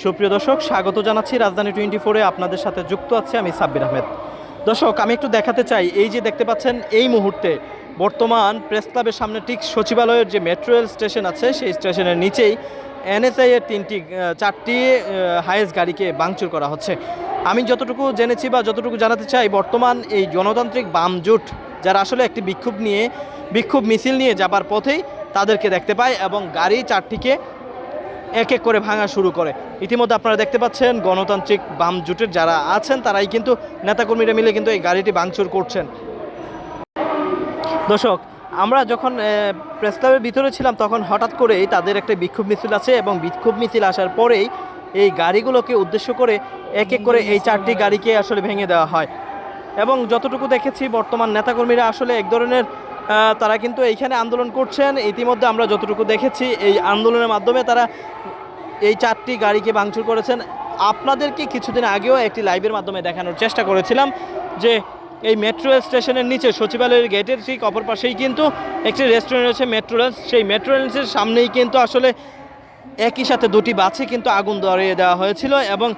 সুপ্রিয় দর্শক, স্বাগত জানাচ্ছি রাজধানী টোয়েন্টি ফোরে। আপনাদের সাথে যুক্ত আছে আমি সাব্বির আহমেদ। দর্শক, আমি একটু দেখাতে চাই, এই যে দেখতে পাচ্ছেন, এই মুহূর্তে বর্তমান প্রেস ক্লাবের সামনে ঠিক সচিবালয়ের যে মেট্রো রেল স্টেশন আছে, সেই স্টেশনের নিচেই এনএসআই এর তিনটি চারটি হাইয়েস্ট গাড়িকে ভাঙচুর করা হচ্ছে। আমি যতটুকু জেনেছি বা যতটুকু জানাতে চাই, বর্তমান এই গণতান্ত্রিক বাম জোট যারা আসলে একটি বিক্ষোভ নিয়ে, বিক্ষোভ মিছিল নিয়ে যাবার পথেই তাদেরকে দেখতে পায় এবং গাড়ি চারটিকে এক এক করে ভাঙা শুরু করে। ইতিমধ্যে আপনারা দেখতে পাচ্ছেন গণতান্ত্রিক বাম জোটের যারা আছেন, তারাই কিন্তু নেতাকর্মীরা মিলে কিন্তু এই গাড়িটি ভাঙচুর করছেন। দর্শক, আমরা যখন প্রেস ক্লাবের ভিতরে ছিলাম, তখন হঠাৎ করেই তাদের একটা বিক্ষোভ মিছিল আছে এবং বিক্ষোভ মিছিল আসার পরেই এই গাড়িগুলোকে উদ্দেশ্য করে এক এক করে এই চারটি গাড়িকে আসলে ভেঙে দেওয়া হয়। এবং যতটুকু দেখেছি, বর্তমান নেতাকর্মীরা আসলে এক ধরনের তারা কিন্তু এইখানে আন্দোলন করছেন। ইতিমধ্যে আমরা যতটুকু দেখেছি, এই আন্দোলনের মাধ্যমে তারা এই চারটি গাড়িকে ভাঙচুর করেছেন। আপনাদেরকে কিছুদিন আগেও একটি লাইভের মাধ্যমে দেখানোর চেষ্টা করেছিলাম যে এই মেট্রো রেল স্টেশনের নিচে সচিবালয়ের গেটের ঠিক অপর পাশেই কিন্তু একটি রেস্টুরেন্ট রয়েছে, মেট্রো রেল সেই মেট্রো রেলসের সামনেই কিন্তু আসলে একই সাথে দুটি বাসে কিন্তু আগুন ধরিয়ে দেওয়া হয়েছিল এবং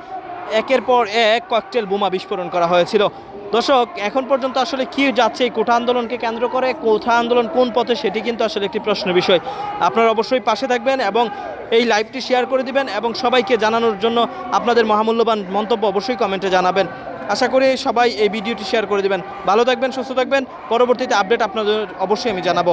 একের পর এক ককটেল বোমা বিস্ফোরণ করা হয়েছিল। দর্শক, এখন পর্যন্ত আসলে কি যাচ্ছে, এই কোঠা আন্দোলনকে কেন্দ্র করে, কোঠা আন্দোলন কোন পথে, সেটি কিন্তু আসলে একটি প্রশ্ন বিষয়। আপনারা অবশ্যই পাশে থাকবেন এবং এই লাইভটি শেয়ার করে দিবেন এবং সবাইকে জানানোর জন্য আপনাদের মহামূল্যবান মন্তব্য অবশ্যই কমেন্টে জানাবেন। আশা করি সবাই এই ভিডিওটি শেয়ার করে দেবেন। ভালো থাকবেন, সুস্থ থাকবেন। পরবর্তীতে আপডেট আপনাদের অবশ্যই আমি জানাব।